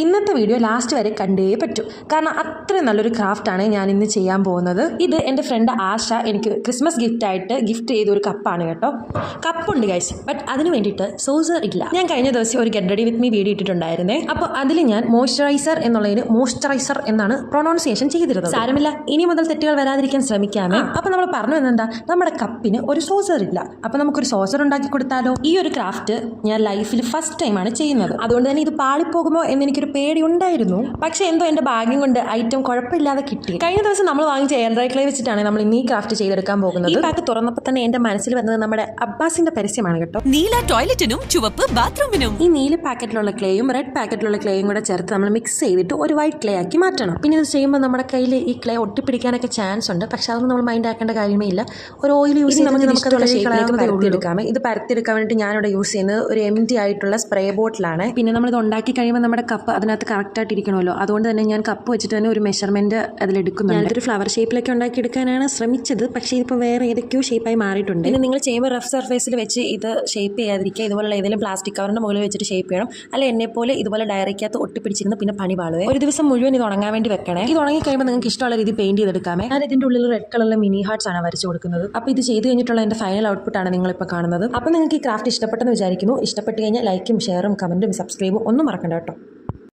ഇന്നത്തെ video last വരെ കണ്ടേ പറ്റൂ. കാരണം അത്രയും നല്ലൊരു ക്രാഫ്റ്റാണ് ഞാൻ ഇന്ന് ചെയ്യാൻ പോകുന്നത്. ഇത് എന്റെ ഫ്രണ്ട് ആശ എനിക്ക് ക്രിസ്മസ് ഗിഫ്റ്റ് ആയിട്ട് ഗിഫ്റ്റ് ചെയ്ത ഒരു കപ്പാണ് കേട്ടോ. കപ്പുണ്ട് ഗൈസ് ബട്ട് അതിന് വേണ്ടിയിട്ട് സോസർ ഇല്ല. ഞാൻ കഴിഞ്ഞ ദിവസം ഒരു get ready with me video ഇട്ടിട്ടുണ്ടായിരുന്നേ. അപ്പോൾ അതിൽ ഞാൻ മോയ്സ്ചറൈസർ എന്നുള്ളതിന് മോയ്സ്ചറൈസർ എന്നാണ് പ്രൊണൗൺസിയേഷൻ ചെയ്തിരുന്നത്. സാരമില്ല. ഇനി മുതൽ തെറ്റുകൾ വരാതിരിക്കാൻ ശ്രമിക്കാമേ. അപ്പോൾ നമ്മൾ പറഞ്ഞു എന്താ നമ്മുടെ കപ്പിന് ഒരു സോസർ ഇല്ല. അപ്പോൾ നമുക്കൊരു സോസർ ഉണ്ടാക്കി കൊടുത്താലോ? ഈ ഒരു ക്രാഫ്റ്റ് ഞാൻ ലൈഫിൽ ഫസ്റ്റ് ടൈമാണ് ചെയ്യുന്നത്. അതുകൊണ്ട് തന്നെ ഇത് പാളിപ്പോകുമോ എന്ന് എനിക്കൊരു പേടി ഉണ്ടായിരുന്നു പക്ഷേ എന്തോ എന്റെ ഭാഗ്യം കൊണ്ട് ഐറ്റം കുഴപ്പമില്ലാതെ കിട്ടി. കഴിഞ്ഞ ദിവസം നമ്മൾ വാങ്ങിച്ച എയർഡ്രൈ ക്ലേ വെച്ചിട്ടാണ് നമ്മൾ ഇന്നീ ക്രാഫ്റ്റ് ചെയ്തെടുക്കാൻ പോകുന്നത്. ഈ പാക്ക് തുറന്നപ്പോൾ തന്നെ എന്റെ മനസ്സിൽ വന്നത് നമ്മുടെ അബ്ബാസിന്റെ പരസ്യമാണ് കേട്ടോ. നീല ടോയ്ലറ്റിനും ചുവപ്പ് ബാത്റൂമിനും. ഈ നീല പാക്കറ്റിലുള്ള ക്ലേയും റെഡ് പാക്കറ്റിലുള്ള ക്ലേയും കൂടെ ചേർത്ത് നമ്മൾ മിക്സ് ചെയ്തിട്ട് ഒരു വൈറ്റ് ക്ലേ ആക്കി മാറ്റണം. പിന്നെ ഇത് ചെയ്യുമ്പോൾ നമ്മുടെ കയ്യിൽ ഈ ക്ലേ ഒട്ടിപ്പിടിക്കാനൊക്കെ ചാൻസ് ഉണ്ട്. പക്ഷെ അതൊന്നും നമ്മൾ മൈൻഡ് ആക്കേണ്ട കാര്യമേ ഇല്ല. ഒരു ഓയിൽ യൂസ് ചെയ്ത് നമുക്ക് പരത്തിയെടുക്കാം. ഇത് പരത്തിയെടുക്കാൻ വേണ്ടിയിട്ട് ഞാനിവിടെ യൂസ് ചെയ്യുന്നത് ഒരു എം ടി ആയിട്ടുള്ള സ്പ്രേ ബോട്ടിലാണ് പിന്നെ നമ്മളിത് ഉണ്ടാക്കി കഴിയുമ്പോൾ നമ്മുടെ കപ്പ് അതിനകത്ത് കറക്റ്റായിട്ട് ഇരിക്കണമല്ലോ. അതുകൊണ്ട് തന്നെ ഞാൻ കപ്പ് വെച്ചിട്ട് തന്നെ ഒരു മെഷർമെന്റ് അതിലെടുക്കുന്നുണ്ട് ഞാനൊരു ഫ്ലവർ ഷേപ്പിലൊക്കെ ഉണ്ടാക്കി എടുക്കാനാണ് ശ്രമിച്ചത്. പക്ഷേ ഇതിപ്പോൾ വേറെ ഏതൊക്കെയോ ഷേപ്പായി മാറിയിട്ടുണ്ട്. പിന്നെ നിങ്ങൾ ചെയ്യുമ്പോൾ റഫ് സർഫേസിൽ വെച്ച് ഇത് ഷേപ്പ് ചെയ്യാതിരിക്കുക. ഇതുപോലുള്ള ഏതെങ്കിലും പ്ലാസ്റ്റിക് കവറിന്റെ മുകളിൽ വെച്ചിട്ട് ഷേപ്പ് ചെയ്യണം. അല്ലെ എന്നെ പോലെ ഇതുപോലെ ഡയറിക്കകത്ത് ഒട്ടിപ്പിടിച്ചിരുന്ന് പിന്നെ പണി പാളുവേ. ഒരു ദിവസം മുഴുവൻ ഇത് ഉണങ്ങാൻ വേണ്ടി വെക്കണേ. ഇത് ഉണങ്ങി കഴിയുമ്പോൾ നിങ്ങൾക്ക് ഇഷ്ടമുള്ള രീതി പെയിന്റ് ചെയ്തെടുക്കാമേ. ഞാൻ ഇതിന്റെ ഉള്ളിൽ റെഡ് കളറിലെ മിനി ഹാർട്ട്സ് ആണ് വരച്ചു കൊടുക്കുന്നത്. അപ്പോൾ ഇത് ചെയ്ത് കഴിഞ്ഞിട്ടുള്ള എന്റെ ഫൈനൽ ഔട്ട്പുട്ട് ആണ് നിങ്ങളിപ്പോൾ കാണുന്നത്. അപ്പോൾ നിങ്ങൾക്ക് ഈ ക്രാഫ്റ്റ് ഇഷ്ടപ്പെട്ടെന്ന് വിചാരിക്കുന്നു. ഇഷ്ടപ്പെട്ട് കഴിഞ്ഞാൽ ലൈക്കും ഷെയറും കമന്റും സബ്സ്ക്രൈബും ഒന്നും മറക്കണ്ട കേട്ടോ.